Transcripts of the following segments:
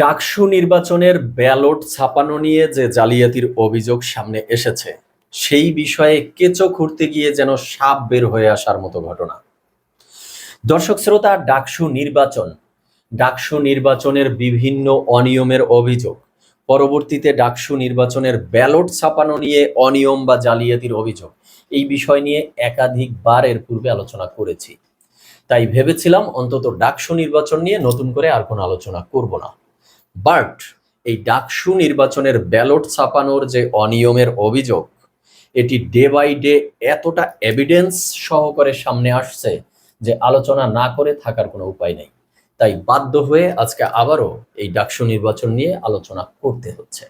ডাকসু নির্বাচনের ব্যালট ছাপানো নিয়ে যে জালিয়াতির অভিযোগ সামনে এসেছে, সেই বিষয়ে কেঁচো খুঁড়তে গিয়ে যেন সাপ বের হয়ে আসার মতো ঘটনা। দর্শক শ্রোতা, ডাকসু নির্বাচন, ডাকসু নির্বাচনের বিভিন্ন অনিয়মের অভিযোগ, পরবর্তীতে ডাকসু নির্বাচনের ব্যালট ছাপানো নিয়ে অনিয়ম বা জালিয়াতির অভিযোগ, এই বিষয় নিয়ে একাধিকবার এর পূর্বে আলোচনা করেছি। তাই ভেবেছিলাম অন্তত ডাকসু নির্বাচন নিয়ে নতুন করে আর কোনো আলোচনা করব না। বাট এই ডাকসু নির্বাচনের ব্যালট ছাপানোর যে অনিয়মের অভিযোগ, এটি ডে বাই ডে এতটা এভিডেন্স সহকারে সামনে আসছে যে আলোচনা না করে থাকার কোনো উপায় নেই। তাই বাধ্য হয়ে আজকে আবারও এই ডাকসু নির্বাচন নিয়ে আলোচনা করতে হচ্ছে।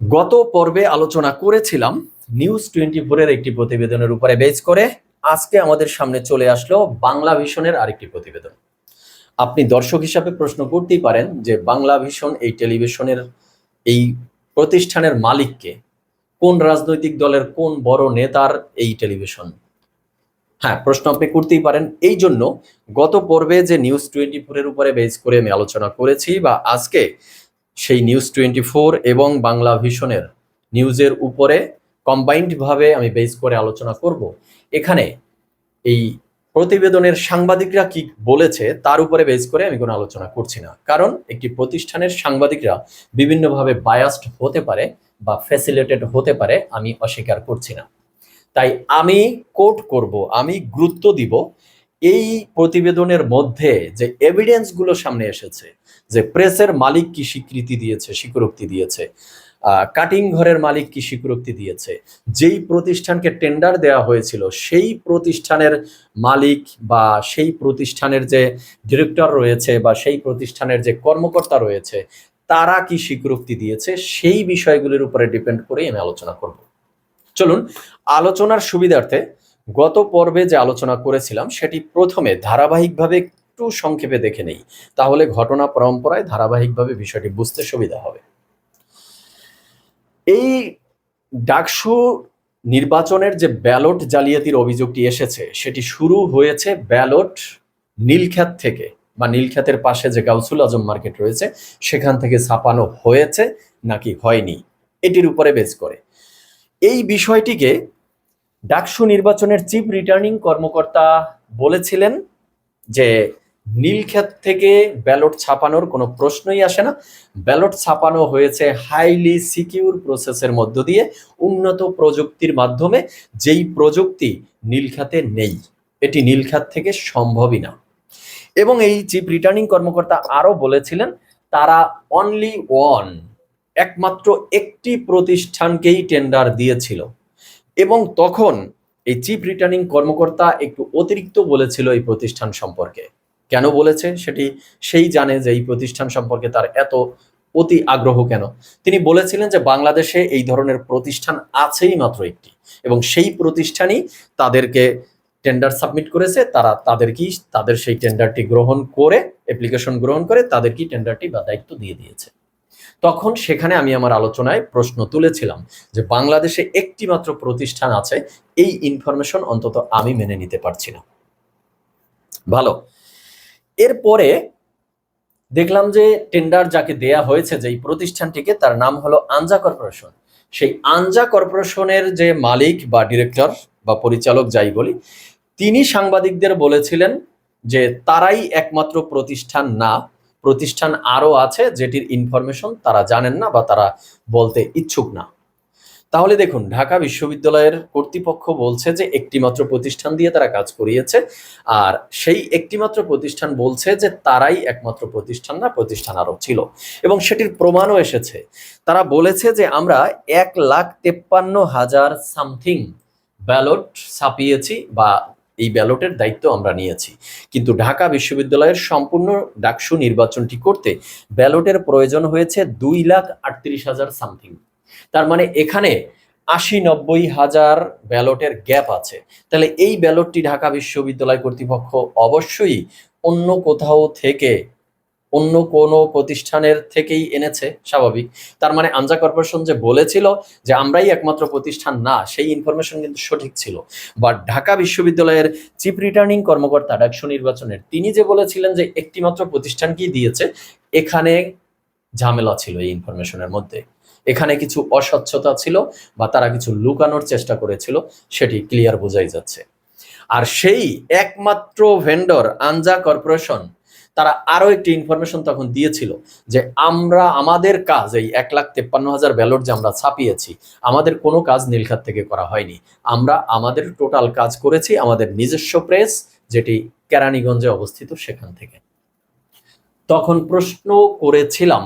গত পর্বে আলোচনা করেছিলাম নিউজ টোয়েন্টি ফোরের একটি প্রতিবেদনের উপরে বেজ করে। আজকে আমাদের সামনে চলে আসলো বাংলা ভিশনের আরেকটি প্রতিবেদন। আপনি দর্শক হিসাবে প্রশ্ন করতেই পারেন যে বাংলা ভিশন এই টেলিভিশনের এই প্রতিষ্ঠানের মালিককে কোন রাজনৈতিক দলের কোন বড় নেতার এই টেলিভিশন? হ্যাঁ প্রশ্ন আপনি করতেই পারেন। এই জন্য গত পর্বে যে নিউজ টোয়েন্টি ফোরের উপরে বেস করে আমি আলোচনা করেছি বা আজকে সেই নিউজ টোয়েন্টি ফোর এবং বাংলা ভিশনের নিউজের উপরে কম্বাইন্ড ভাবে আমি বেস করে আলোচনা করব। এখানে এই প্রতিবেদনের সাংবাদিকরা কি বলেছে তার উপরে বেস করে আমি কোনো আলোচনা করছি না। কারণ একটি প্রতিষ্ঠানের সাংবাদিকরা বিভিন্নভাবে বায়াসড হতে পারে বা ফ্যাসিলেটেড হতে পারে আমি অস্বীকার করছি না। তাই আমি কোট করব, আমি গুরুত্ব দিব এই প্রতিবেদনের মধ্যে যে এভিডেন্সগুলো সামনে এসেছে, যে প্রেসের মালিক কি স্বীকৃতি দিয়েছে, স্বীকরোক্তি দিয়েছে কাটিং ঘরের মালিক কি স্বীকরোক্তি দিয়েছে? যেই প্রতিষ্ঠানকে টেন্ডার দেওয়া হয়েছিল, সেই প্রতিষ্ঠানের মালিক বা সেই প্রতিষ্ঠানের যে ডিরেক্টর রয়েছে বা সেই প্রতিষ্ঠানের যে কর্মকর্তা রয়েছে, তারা কি স্বীকরোক্তি দিয়েছে? সেই বিষয়গুলির উপরে ডিপেন্ড করে আমি আলোচনা করব। চলুন, আলোচনার সুবিধার্থে গত পর্বে যে আলোচনা করেছিলাম, সেটি প্রথমে ধারাবাহিকভাবে একটু সংক্ষেপে দেখে নেই। তাহলে ঘটনা পরম্পরায় ধারাবাহিকভাবে বিষয়টি বুঝতে সুবিধা হবে। এই ডাকসু নির্বাচনের যে ব্যালট জালিয়াতির অভিযোগটি এসেছে, সেটি শুরু হয়েছে ব্যালট নীলখ্যাত থেকে বা নীলখ্যাতের পাশে যে গাউসুল আজম মার্কেট রয়েছে, সেখান থেকে ছাপানো হয়েছে নাকি হয়নি, এটির উপরে বেস করে। এই বিষয়টিকে ডাকসু নির্বাচনের চিফ রিটার্নিং কর্মকর্তা বলেছিলেন যে নীলক্ষেত থেকে ব্যালট ছাপানোর কোনো প্রশ্নই আসে না। ব্যালট ছাপানো হয়েছে হাইলি সিকিউর প্রসেসের মধ্য দিয়ে, উন্নত প্রযুক্তির মাধ্যমে। যেই প্রযুক্তি নীলখাতে নেই, এটি নীলখাত থেকে সম্ভবই না। এবং এই চিফ রিটার্নিং কর্মকর্তা আরও বলেছিলেন, তারা অনলি ওয়ান একমাত্র একটি প্রতিষ্ঠানকেই টেন্ডার দিয়েছিল। এবং তখন এই চিফ রিটার্নিং কর্মকর্তা একটু অতিরিক্ত বলেছিল এই প্রতিষ্ঠান সম্পর্কে। কেন বলেছে সেটি সেই জানে যে এই প্রতিষ্ঠান সম্পর্কে তার এত অতি আগ্রহ কেন। তিনি বলেছিলেন যে বাংলাদেশে এই ধরনের প্রতিষ্ঠান আছেই মাত্র একটি এবং সেই প্রতিষ্ঠানই তাদেরকে টেন্ডার সাবমিট করেছে, তারা তাদেরকেই তাদের সেই টেন্ডারটি গ্রহণ করে অ্যাপ্লিকেশন গ্রহণ করে তাদেরকেই টেন্ডারটি বা দায়িত্ব দিয়ে দিয়েছে। তখন সেখানে আমি আমার আলোচনায় প্রশ্ন তুলেছিলাম যে বাংলাদেশে একটি মাত্র প্রতিষ্ঠান আছে, এই ইনফরমেশন অন্তত আমি মেনে নিতে পারছি না। ভালো। এরপরে দেখলাম যে টেন্ডার যাকে দেয়া হয়েছে যে এই প্রতিষ্ঠানটিকে, তার নাম হলো আনজা কর্পোরেশন। সেই আনজা কর্পোরেশনের যে মালিক বা ডিরেক্টর বা পরিচালক, যাই বলি, তিনি সাংবাদিকদের বলেছিলেন যে তারাই একমাত্র প্রতিষ্ঠান না। প্রতিষ্ঠান আরও আছে যেটির ইনফরমেশন তারা জানেন না বা তারা বলতে ইচ্ছুক না। তাহলে দেখুন, ঢাকা বিশ্ববিদ্যালয়ের কর্তৃপক্ষ বলছে যে একটিমাত্র প্রতিষ্ঠান দিয়ে তারা কাজ করিয়েছে। আর সেই একটিমাত্র প্রতিষ্ঠান বলছে যে তারাই একমাত্র প্রতিষ্ঠান না, প্রতিষ্ঠান আরও ছিল। এবং সেটির প্রমাণও এসেছে। তারা বলেছে যে আমরা এক লাখ তেপ্পান্ন হাজার সামথিং ব্যালট ছাপিয়েছি বা এই ব্যালটের দায়িত্ব আমরা নিয়েছি। কিন্তু ঢাকা বিশ্ববিদ্যালয়ের সম্পূর্ণ ডাকসু নির্বাচনটি করতে ব্যালটের প্রয়োজন হয়েছে দুই লাখ আটত্রিশ হাজার সামথিং। তার মানে এখানে আশি নব্বই হাজার ব্যালটের গ্যাপ আছে। তাহলে এই ব্যালটটি ঢাকা বিশ্ববিদ্যালয় কর্তৃপক্ষ অবশ্যই অন্য কোথাও থেকে, অন্য কোনো প্রতিষ্ঠানের থেকেই এনেছে, স্বাভাবিক। তার মানে আনজা কর্পোরেশন যে বলেছিল যে আমরাই একমাত্র প্রতিষ্ঠান না, সেই ইনফরমেশন কিন্তু সঠিক ছিল। বাট ঢাকা বিশ্ববিদ্যালয়ের চিফ রিটার্নিং কর্মকর্তা ডাকসু নির্বাচনের, তিনি যে বলেছিলেন যে একটিমাত্র প্রতিষ্ঠানকেই দিয়েছে, এখানে ঝামেলা ছিল এই ইনফরমেশনের মধ্যে। এখানে কিছু অস্বচ্ছতা ছিল বা তারা কিছু লুকানোর চেষ্টা করেছিল, সেটি ক্লিয়ার বোঝাই যাচ্ছে। আর সেই একমাত্র ভেন্ডর আনজা কর্পোরেশন তারা আরও একটি ইনফরমেশন তখন দিয়েছিল যে আমরা, আমাদের কাজ, এই এক লাখ তেপ্পান্ন হাজার ব্যালট যে আমরা ছাপিয়েছি, আমাদের কোনো কাজ নীলখাত থেকে করা হয়নি। আমরা আমাদের টোটাল কাজ করেছি, আমাদের নিজস্ব প্রেস যেটি কেরানীগঞ্জে অবস্থিত সেখান থেকে। তখন প্রশ্ন করেছিলাম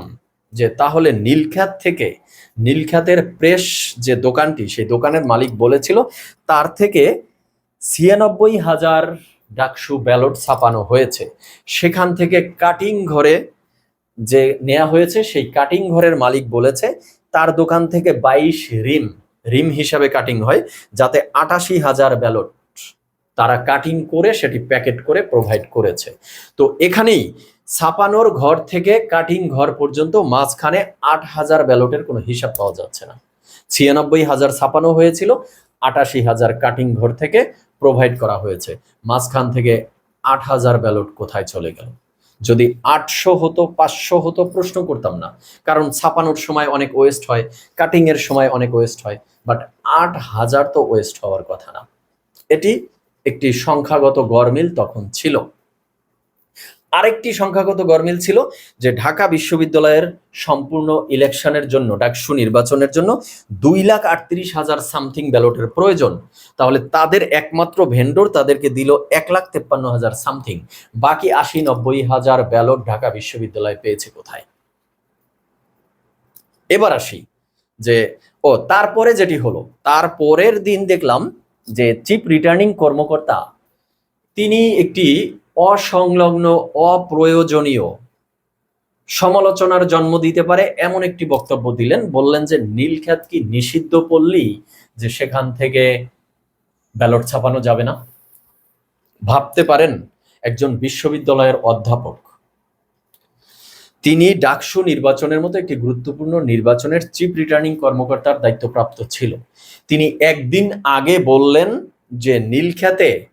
যে তাহলে নীলখ্যাত থেকে, নীলখ্যাতের প্রেস যে দোকানটি, সেই দোকানের মালিক বলেছিল, তার থেকে ছিয়ানব্বই হাজার ডাকসু ব্যালট ছাপানো হয়েছে। সেখান থেকে কাটিং ঘরে যে নেওয়া হয়েছে, সেই কাটিং ঘরের মালিক বলেছে, তার দোকান থেকে বাইশ রিম রিম হিসাবে কাটিং হয়, যাতে আটাশি হাজার ব্যালট তারা কাটিং করে সেটি প্যাকেট করে প্রোভাইড করেছে। তো এখানেই ছাপানোর ঘর থেকে কাটিং ঘর পর্যন্ত মাঝখানে আট হাজার ব্যালটের কোনো হিসাব পাওয়া যাচ্ছে না। ছিয়ানব্বই হাজার ছাপানো হয়েছিল, আটাশি হাজার কাটিং ঘর থেকে প্রোভাইড করা হয়েছে। মাঝখান থেকে আট হাজার ব্যালট কোথায় চলে গেল? যদি আটশো হতো, পাঁচশো হতো, প্রশ্ন করতাম না। কারণ ছাপানোর সময় অনেক ওয়েস্ট হয় কাটিং এর সময় অনেক ওয়েস্ট হয় বাট আট হাজার তো ওয়েস্ট হওয়ার কথা না। এটি একটি সংখ্যাগত গরমিল তখন ছিল। আরেকটি সংখ্যাগত গরমিল ছিল যে ঢাকা বিশ্ববিদ্যালয়ের সম্পূর্ণ ইলেকশনের জন্য, ডাকসু নির্বাচনের জন্য দুই লাখ আটত্রিশ হাজার সামথিং ব্যালটের প্রয়োজন। তাহলে তাদের একমাত্র ভেন্ডর তাদেরকে দিল এক লাখ তেপ্পান্ন হাজার সামথিং। বাকি আশি নব্বই হাজার ব্যালট ঢাকা বিশ্ববিদ্যালয় পেয়েছে কোথায়? এবার আসি যে, ও, তারপরে যেটি হলো তারপরের দিন দেখলাম যে চিফ রিটার্নিং কর্মকর্তা, তিনি একটি অসংলগ্ন, অপ্রয়োজনীয়। সমালোচনার জন্ম দিতে পারে এমন একটি বক্তব্য দিলেন, বললেন যে নীলখ্যাত কি নিষিদ্ধ পল্লী যে সেখান থেকে ব্যালট ছাপানো যাবে না? ভাবতে পারেন একজন বিশ্ববিদ্যালয়ের অধ্যাপক। তিনি ডাকসু নির্বাচনের মতো একটি গুরুত্বপূর্ণ নির্বাচনের চিফ রিটার্নিং কর্মকর্তার দায়িত্বপ্রাপ্ত ছিল। তিনি একদিন আগে বললেন যে নীলখ্যাতে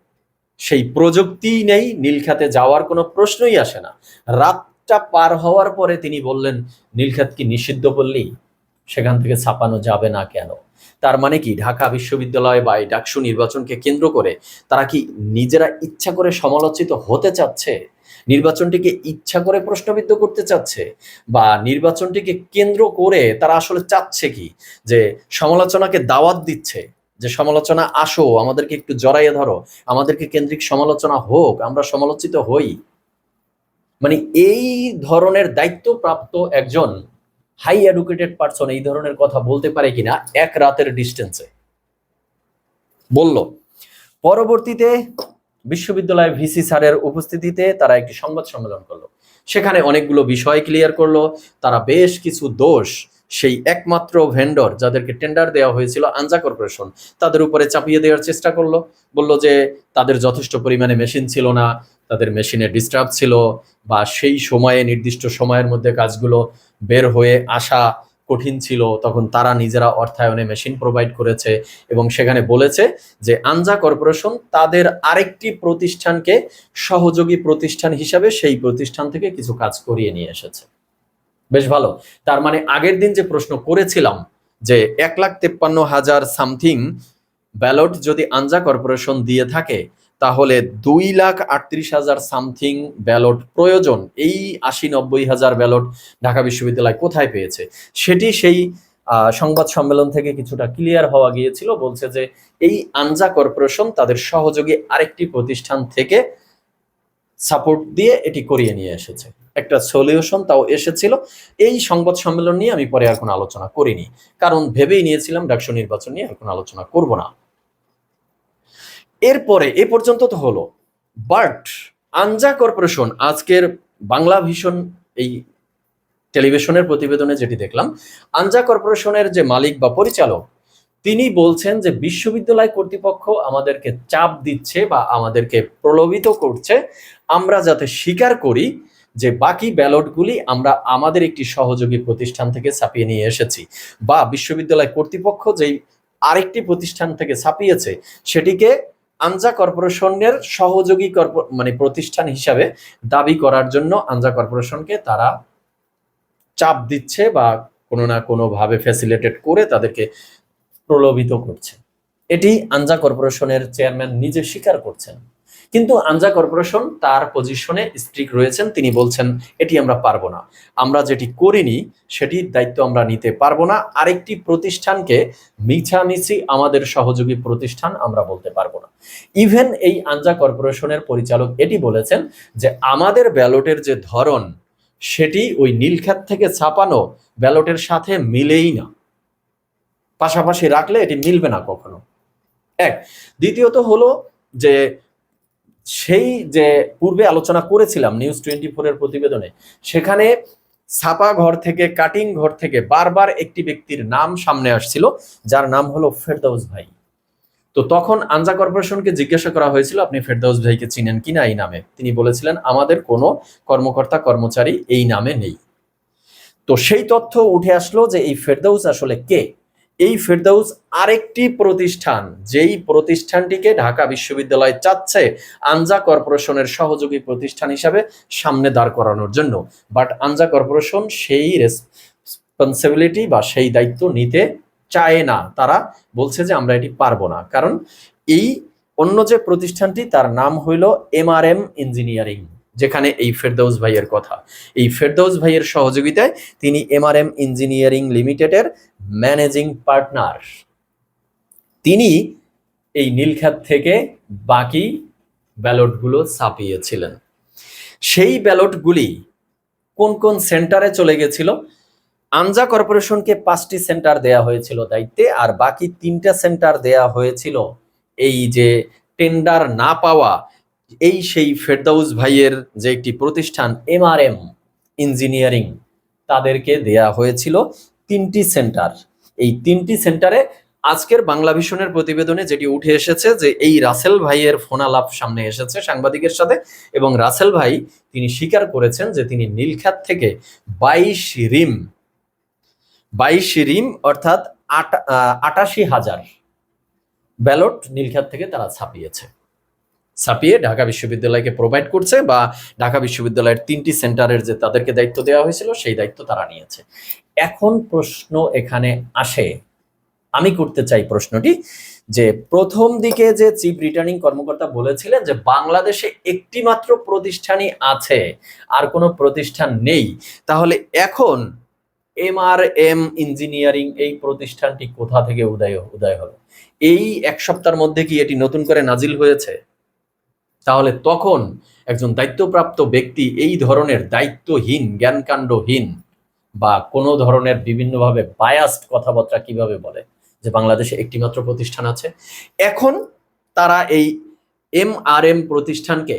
সেই প্রযুক্তিই নেই নীলখাতে যাওয়ার কোনো প্রশ্নই আসে না। রাতটা পার হওয়ার পরে তিনি বললেন নীলখাত কি নিষিদ্ধ বললেই সেখান থেকে ছাপানো যাবে না কেন? তার মানে কি, ঢাকা বিশ্ববিদ্যালয় বা এই ডাকসু নির্বাচনকে কেন্দ্র করে তারা কি নিজেরা ইচ্ছা করে সমালোচিত হতে চাচ্ছে? নির্বাচনটিকে ইচ্ছা করে প্রশ্নবিদ্ধ করতে চাচ্ছে? বা নির্বাচনটিকে কেন্দ্র করে তারা আসলে চাচ্ছে কি, যে সমালোচনাকে দাওয়াত দিচ্ছে? যে সমালোচনা আসো, আমাদেরকে একটু জড়াইয়ে ধরো, আমাদেরকে কেন্দ্রিক সমালোচনা হোক, আমরা সমালোচিত হই। মানে এই ধরনের দায়িত্বপ্রাপ্ত একজন হাই এডুকেটেড পার্সন এই ধরনের কথা বলতে পারে কিনা, এক রাতের ডিস্টেন্সে বলল, পরবর্তীতে বিশ্ববিদ্যালয় ভিসি স্যারের উপস্থিতিতে তারা একটি সংবাদ সম্মেলন করল। সেখানে অনেকগুলো বিষয় ক্লিয়ার করল, তারা বেশ কিছু দোষ সেই একমাত্র ভেন্ডর যাদেরকে টেন্ডার দেওয়া হয়েছিল আনজা কর্পোরেশন, তাদের উপরে চাপিয়ে দেওয়ার চেষ্টা করল। বলল যে, তাদের যথেষ্ট পরিমাণে মেশিন ছিল না, তাদের মেশিনে ডিস্টার্ব ছিল বা সেই সময়ে, নির্দিষ্ট সময়ের মধ্যে কাজগুলো বের হয়ে আসা কঠিন ছিল, তখন তারা নিজেরা অর্থায়নে মেশিন প্রোভাইড করেছে এবং সেখানে বলেছে যে, আনজা কর্পোরেশন তাদের আরেকটি প্রতিষ্ঠানকে সহযোগী প্রতিষ্ঠান হিসাবে সেই প্রতিষ্ঠান থেকে কিছু কাজ করিয়ে নিয়ে এসেছে। বেশ ভালো। তার মানে আগের দিন যে প্রশ্ন করেছিলাম যে এক লাখ তেপ্পান্ন হাজার সামথিং ব্যালট যদি আনজা কর্পোরেশন দিয়ে থাকে, তাহলে দুই লাখ আটত্রিশ হাজার সামথিং ব্যালট প্রয়োজন। এই আশি নব্বই হাজার ব্যালট ঢাকা বিশ্ববিদ্যালয় কোথায় পেয়েছে? সেটি সেই সংবাদ সম্মেলন থেকে কিছুটা ক্লিয়ার হওয়া গিয়েছিল। বলছে যে এই আনজা কর্পোরেশন তাদের সহযোগী আরেকটি প্রতিষ্ঠান থেকে সাপোর্ট দিয়ে এটি করিয়ে নিয়ে এসেছে। একটা সলিউশন তাও এসেছিল। এই সংবাদ সম্মেলন নিয়ে আমি পরে আর কোনো আলোচনা করিনি। কারণ ভেবেই নিয়েছিলাম ডাকসু নির্বাচন নিয়ে আর কোনো আলোচনা করব না। এরপরে এ পর্যন্ত তো হলো। বাট আনজা কর্পোরেশন আজকের বাংলা ভীষণ এই টেলিভিশনের প্রতিবেদনে যেটি দেখলাম, আনজা কর্পোরেশনের যে মালিক বা পরিচালক, তিনি বলছেন যে বিশ্ববিদ্যালয় কর্তৃপক্ষ আমাদেরকে চাপ দিচ্ছে বা আমাদেরকে প্রলোভিত করছে আমরা যাতে স্বীকার করি যে বাকি ব্যালটগুলি আমরা আমাদের একটি সহযোগী প্রতিষ্ঠান থেকে ছাপিয়ে নিয়ে এসেছি বা বিশ্ববিদ্যালয় কর্তৃপক্ষ যেই আরেকটি প্রতিষ্ঠান থেকে ছাপিয়েছে সেটিকে আনজা কর্পোরেশনের সহযোগী মানে প্রতিষ্ঠান হিসাবে দাবি করার জন্য আনজা কর্পোরেশনকে তারা চাপ দিচ্ছে বা কোনো না কোনো ভাবে ফ্যাসিলিটেট করে তাদেরকে প্রলোভিত করছে। এটি আনজা কর্পোরেশনের চেয়ারম্যান নিজে স্বীকার করছেন। কিন্তু আনজা কর্পোরেশন তার পজিশনে স্ট্রিক রয়েছেন, তিনি বলছেন, এটি আমরা পারব না। আমরা যেটি করিনি সেটির দায়িত্ব আমরা নিতে পারব না। আরেকটি প্রতিষ্ঠানকে মিছামিছি আমাদের সহযোগী প্রতিষ্ঠান আমরা বলতে পারব না। ইভেন এই আনজা কর্পোরেশনের পরিচালক এটি বলেছেন যে, আমাদের ব্যালটের যে ধরন, সেটি ওই নীলক্ষেত থেকে ছাপানো ব্যালটের সাথে মিলেই না। পাশাপাশি রাখলে এটি মিলবে না কখনো। এক। দ্বিতীয়ত হলো যে সেই যে পূর্বে আলোচনা করেছিলাম নিউজ টোয়েন্টি ফোরের প্রতিবেদনে, সেখানে ছাপা ঘর থেকে কাটিং ঘর থেকে বারবার একটি ব্যক্তির নাম সামনে আসছিল, যার নাম হলো ফেরদৌস ভাই। তো তখন আনজা কর্পোরেশনকে জিজ্ঞাসা করা হয়েছিল, আপনি ফেরদাউস ভাইকে চিনেন কিনা এই নামে? তিনি বলেছিলেন, আমাদের কোনো কর্মকর্তা, কর্মচারী এই নামে নেই। তো সেই তথ্য উঠে আসলো যে এই ফেরদৌস আসলে কে? এই ফেরদৌস আরেকটি প্রতিষ্ঠান, যেই প্রতিষ্ঠানটিকে ঢাকা বিশ্ববিদ্যালয় চাচ্ছে আনজা কর্পোরেশনের সহযোগী প্রতিষ্ঠান হিসাবে সামনে দাঁড় করানোর জন্য। বাট আনজা কর্পোরেশন সেই রেসপন্সিবিলিটি বা সেই দায়িত্ব নিতে চায় না। তারা বলছে যে আমরা এটি পারব না। কারণ এই অন্য যে প্রতিষ্ঠানটি, তার নাম হইল এমআরএম ইঞ্জিনিয়ারিং। যেখানে এই ফেরদৌস ভাইয়ের কথা। এই ফেরদৌস ভাইয়ের সহযোগিতায় তিনি এমআরএম ইঞ্জিনিয়ারিং লিমিটেডের ম্যানেজিং পার্টনার। তিনি এই নীলখাত থেকে বাকি ব্যালটগুলো ছাপিয়েছিলেন। সেই ব্যালটগুলি কোন কোন সেন্টারে চলে গেছিল? আনজা কর্পোরেশনকে পাঁচটি সেন্টার দেয়া হয়েছিল দায়িত্বে আর বাকি তিনটা সেন্টার দেয়া হয়েছিল। এই যে টেন্ডার না পাওয়া এই সেই ফেরদাউস ভাইয়ের যে একটি প্রতিষ্ঠান এমআরএম ইঞ্জিনিয়ারিং তাদেরকে দেয়া হয়েছিল তিনটি সেন্টার। এই তিনটি সেন্টারে আজকের বাংলা ভিশনের প্রতিবেদনে যেটি উঠে এসেছে যে এই রাসেল ভাইয়ের ফোনালাপ সামনে এসেছে সাংবাদিকের সাথে এবং রাসেল ভাই তিনি স্বীকার করেছেন যে তিনি নীলখ্যাত থেকে বাইশ রিম বাইশ রিম অর্থাৎ আটা- আটাশি হাজার ব্যালট নীলখ্যাত থেকে তারা ছাপিয়েছে। ছাপিয়ে ঢাকা বিশ্ববিদ্যালয়কে প্রোভাইড করছে বা ঢাকা বিশ্ববিদ্যালয়ের তিনটি সেন্টারের যে তাদেরকে দায়িত্ব দেওয়া হয়েছিল, সেই দায়িত্ব তারা নিয়েছে। এখন প্রশ্ন এখানে আসে, আমি করতে চাই প্রশ্নটি, যে প্রথম দিকে যে চিফ রিটার্নিং কর্মকর্তা বলেছিলেন যে বাংলাদেশে একটি মাত্র প্রতিষ্ঠানই আছে, আর কোনো প্রতিষ্ঠান নেই, তাহলে এখন এম আর এম ইঞ্জিনিয়ারিং এই প্রতিষ্ঠানটি কোথা থেকে উদয় উদয় হলো? এই এক সপ্তাহের মধ্যে কি এটি নতুন করে নাজিল হয়েছে? তাহলে তখন একজন দায়িত্বপ্রাপ্ত ব্যক্তি এই ধরনের দায়িত্বহীন, জ্ঞানকাণ্ডহীন বা কোনো ধরনের বিভিন্নভাবে বায়াস্ট কথাবার্তা কীভাবে বলে? যে বাংলাদেশে একটিমাত্র প্রতিষ্ঠান আছে। এখন তারা এই এম আর এম প্রতিষ্ঠানকে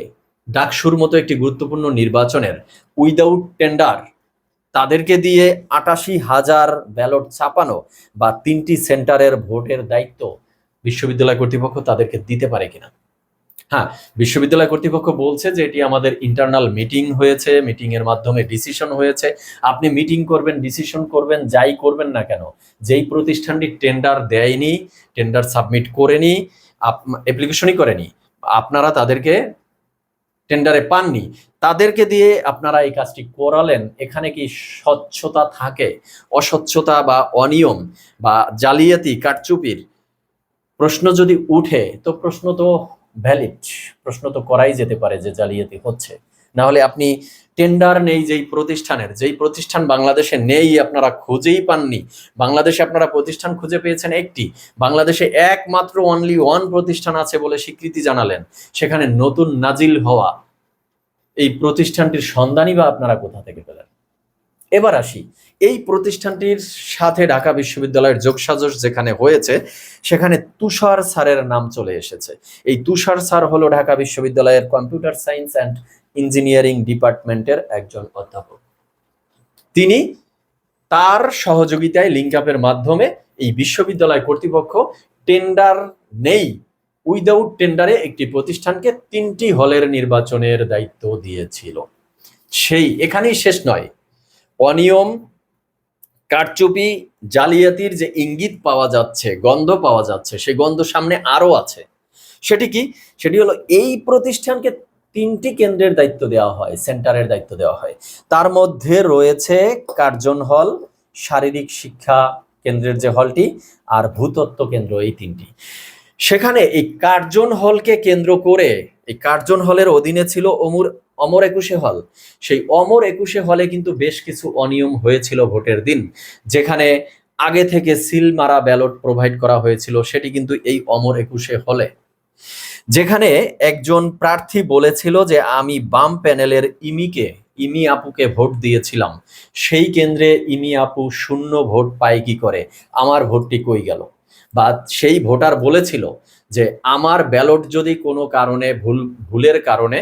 ডাকসুর মতো একটি গুরুত্বপূর্ণ নির্বাচনের উইদাউট টেন্ডার তাদেরকে দিয়ে আটাশি হাজার ব্যালট ছাপানো বা তিনটি সেন্টারের ভোটের দায়িত্ব বিশ্ববিদ্যালয় কর্তৃপক্ষ তাদেরকে দিতে পারে কিনা? হ্যাঁ বিশ্ববিদ্যালয় কর্তৃপক্ষ বলছে যে এটি আমাদের ইন্টারনাল মিটিং হয়েছে মিটিং এর মাধ্যমে ডিসিশন হয়েছে। আপনি মিটিং করবেন ডিসিশন করবেন, যাই করবেন না কেন, যেই প্রতিষ্ঠানটি টেন্ডার দেয়নি টেন্ডার সাবমিট করেনি অ্যাপ্লিকেশনই করেনি, আপনারা তাদেরকে টেন্ডারে পাননি। তাদেরকে দিয়ে আপনারা এই কাজটি করালেন, এখানে কি স্বচ্ছতা থাকে? অস্বচ্ছতা বা অনিয়ম বা জালিয়াতি কাটচুপির প্রশ্ন যদি উঠে, তো প্রশ্ন তো ভ্যালিড প্রশ্ন তো করাই যেতে পারে যে জালিয়াতি হচ্ছে। না হলে আপনি টেন্ডার নেই যেই প্রতিষ্ঠানের, যেই প্রতিষ্ঠান বাংলাদেশে নেই আপনারা খুঁজেই পাননি। বাংলাদেশে আপনারা প্রতিষ্ঠান খুঁজে পেয়েছেন একটি। বাংলাদেশে একমাত্র অনলি ওয়ান প্রতিষ্ঠান আছে বলে স্বীকৃতি জানালেন। সেখানে নতুন নাজিল হওয়া। এই প্রতিষ্ঠানটির সন্ধানই বা আপনারা কোথা থেকে পেলেন? এবার আসি। এই প্রতিষ্ঠানটির সাথে ঢাকা বিশ্ববিদ্যালয়ের যোগসাজশ যেখানে হয়েছে, সেখানে তুষার স্যারের নাম চলে এসেছে। এই তুষার স্যার হলো ঢাকা বিশ্ববিদ্যালয়ের কম্পিউটার সায়েন্স অ্যান্ড ইঞ্জিনিয়ারিং ডিপার্টমেন্টের একজন অধ্যাপক। তিনি তার সহযোগিতায় লিঙ্ক আপের মাধ্যমে এই বিশ্ববিদ্যালয় কর্তৃপক্ষ টেন্ডার নেই, উইদাউট টেন্ডারে একটি প্রতিষ্ঠানকে তিনটি হলের নির্বাচনের দায়িত্ব দিয়েছিল। সেই এখানেই শেষ নয়। অনিয়ম কারচুপি, জালিয়াতির যে ইঙ্গিত পাওয়া যাচ্ছে, গন্ধ পাওয়া যাচ্ছে সেই গন্ধ সামনে আরও আছে। সেটি কি? সেটি হলো এই প্রতিষ্ঠানকে তিনটি কেন্দ্রের দায়িত্ব দেওয়া হয়, সেন্টারের দায়িত্ব দেওয়া হয়। তার মধ্যে রয়েছে কার্জন হল, শারীরিক শিক্ষা কেন্দ্রের যে হলটি আর ভূতত্ত্ব কেন্দ্র এই তিনটি। সেখানে এই কার্জন হলকে কেন্দ্র করে এই কার্জন হলের অধীনে ছিল অমর অমর একুশে হল। সেই অমর একুশে হলে কিন্তু বেশ কিছু অনিয়ম হয়েছিল ভোটের দিন। যেখানে আগে থেকে সিল মারা ব্যালট প্রোভাইড করা হয়েছিল, সেটি কিন্তু এই অমর একুশে হলে। যেখানে একজন প্রার্থী বলেছিল যে, আমি বাম প্যানেলের ইমিকে, ইমি আপুকে ভোট দিয়েছিলাম। সেই কেন্দ্রে ইমি আপু শূন্য ভোট পায় কি করে? আমার ভোটটি কই গেল? বা সেই ভোটার বলেছিল যে আমার ব্যালট যদি কোনো কারণে ভুল, ভুলের কারণে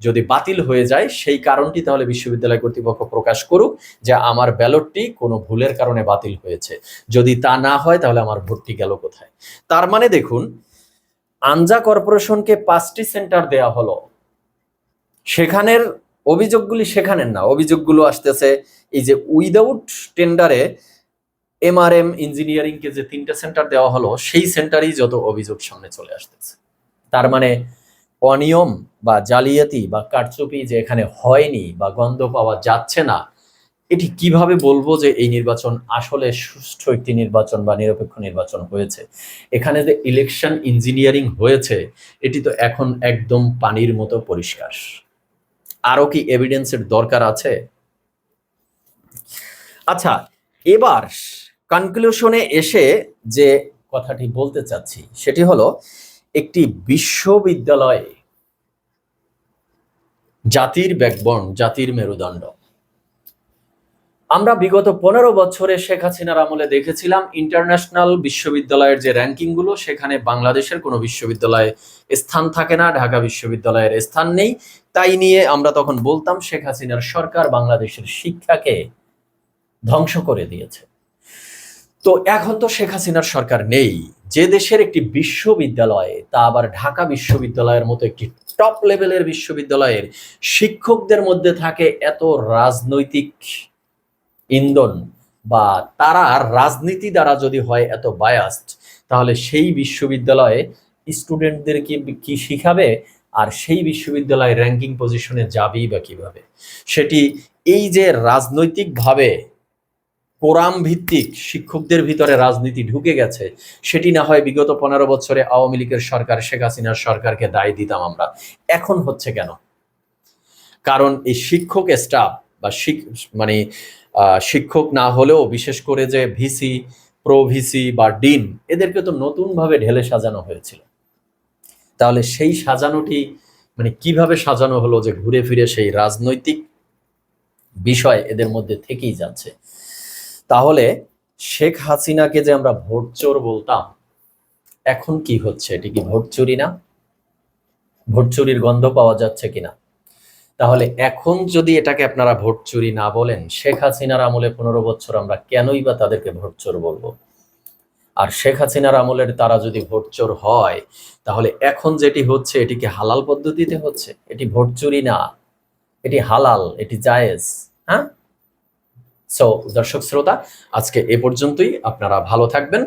যদি বাতিল হয়ে যায়, সেই কারণটি তাহলে বিশ্ববিদ্যালয় কর্তৃপক্ষ প্রকাশ করুক যে আমার ব্যালটটি কোনো ভুলের কারণে বাতিল হয়েছে। যদি তা না হয়, তাহলে আমার ভোটটি গেল কোথায়? তার মানে দেখুন, আনজা কর্পোরেশনকে পাঁচটি সেন্টার দেয়া হলো। সেখানের অভিযোগগুলি সেখানের না, অভিযোগগুলো আসতেছে এই যে উইদাউট টেন্ডারে এমআরএম ইঞ্জিনিয়ারিংকে যে তিনটা সেন্টার দেওয়া হলো, সেই সেন্টারেই যত অভিযোগ সামনে চলে আসতেছে। তার মানে অনিয়ম বা জালিয়াতি বা কারচুপি যে এখানে হয়নি বা গন্ধ পাওয়া যাচ্ছে না, এটি কীভাবে বলব যে এই নির্বাচন আসলে সুষ্ঠু একটি নির্বাচন বা নিরপেক্ষ নির্বাচন হয়েছে? এখানে যে ইলেকশন ইঞ্জিনিয়ারিং হয়েছে, এটি তো এখন একদম পানির মতো পরিষ্কার। আরও কি এভিডেন্সের দরকার আছে? আচ্ছা এবার কনক্লুশনে এসে যে কথাটি বলতে চাচ্ছি, সেটি হলো একটি বিশ্ববিদ্যালয় জাতির ব্যাকবন জাতির মেরুদণ্ড। আমরা বিগত পনেরো বছরে শেখ হাসিনার আমলে দেখেছিলাম ইন্টারন্যাশনাল বিশ্ববিদ্যালয়ের যে র্যাঙ্কিংগুলো সেখানে বাংলাদেশের কোনো বিশ্ববিদ্যালয়ে স্থান থাকে না, ঢাকা বিশ্ববিদ্যালয়ের স্থান নেই। তাই নিয়ে আমরা তখন বলতাম শেখ হাসিনার সরকার বাংলাদেশের শিক্ষাকে ধ্বংস করে দিয়েছে। তো এখন তো শেখ হাসিনার সরকার নেই। যে দেশের একটি বিশ্ববিদ্যালয়ে, তা আবার ঢাকা বিশ্ববিদ্যালয়ের মতো একটি টপ লেভেলের বিশ্ববিদ্যালয়ের শিক্ষকদের মধ্যে থাকে এত রাজনৈতিক ইন্ধন বা তারা রাজনীতি দ্বারা যদি হয় এত বায়াস্ট তাহলে সেই বিশ্ববিদ্যালয়ে স্টুডেন্টদের কি কি শিখাবে? আর সেই বিশ্ববিদ্যালয় র্যাঙ্কিং পজিশনে যাবেই বা কীভাবে? সেটি এই যে রাজনৈতিকভাবে কোরাম ভিত্তিক শিক্ষকদের ভিতরে রাজনীতি ঢুকে গেছে, সেটি না হয় বিগত পনেরো বছরে আওয়ামী লীগের সরকার, শেখ হাসিনার সরকারকে দায় দিতাম আমরা। এখন হচ্ছে কেন? কারণ এই শিক্ষক স্টাফ বা মানে শিক্ষক না হলেও বিশেষ করে যে ভিসি প্রো ভিসি বা ডিন, এদেরকে তো নতুনভাবে ঢেলে সাজানো হয়েছিল। তাহলে সেই সাজানোটি মানে কীভাবে সাজানো হলো যে ঘুরে ফিরে সেই রাজনৈতিক বিষয় এদের মধ্যে থেকেই যাচ্ছে? তাহলে শেখ হাসিনাকে যে আমরা ভোট চোর বলতাম, এখন কি হচ্ছে? এটি কি ভোট চুরি না? ভোট চুরির গন্ধ পাওয়া যাচ্ছে কিনা? তাহলে এখন যদি এটাকে আপনারা ভোট চুরি না বলেন, শেখ হাসিনার আমলে পনেরো বছর আমরা কেনই বা তাদেরকে ভোট চোর বলব? আর শেখ হাসিনার আমলের তারা যদি ভোট চোর হয়, তাহলে এখন যেটি হচ্ছে, এটি কি হালাল পদ্ধতিতে হচ্ছে? এটি ভোট চুরি না? এটি হালাল? এটি জায়েজ? হ্যাঁ? সো দর্শক শ্রোতা আজকে এ পর্যন্তই। আপনারা ভালো থাকবেন।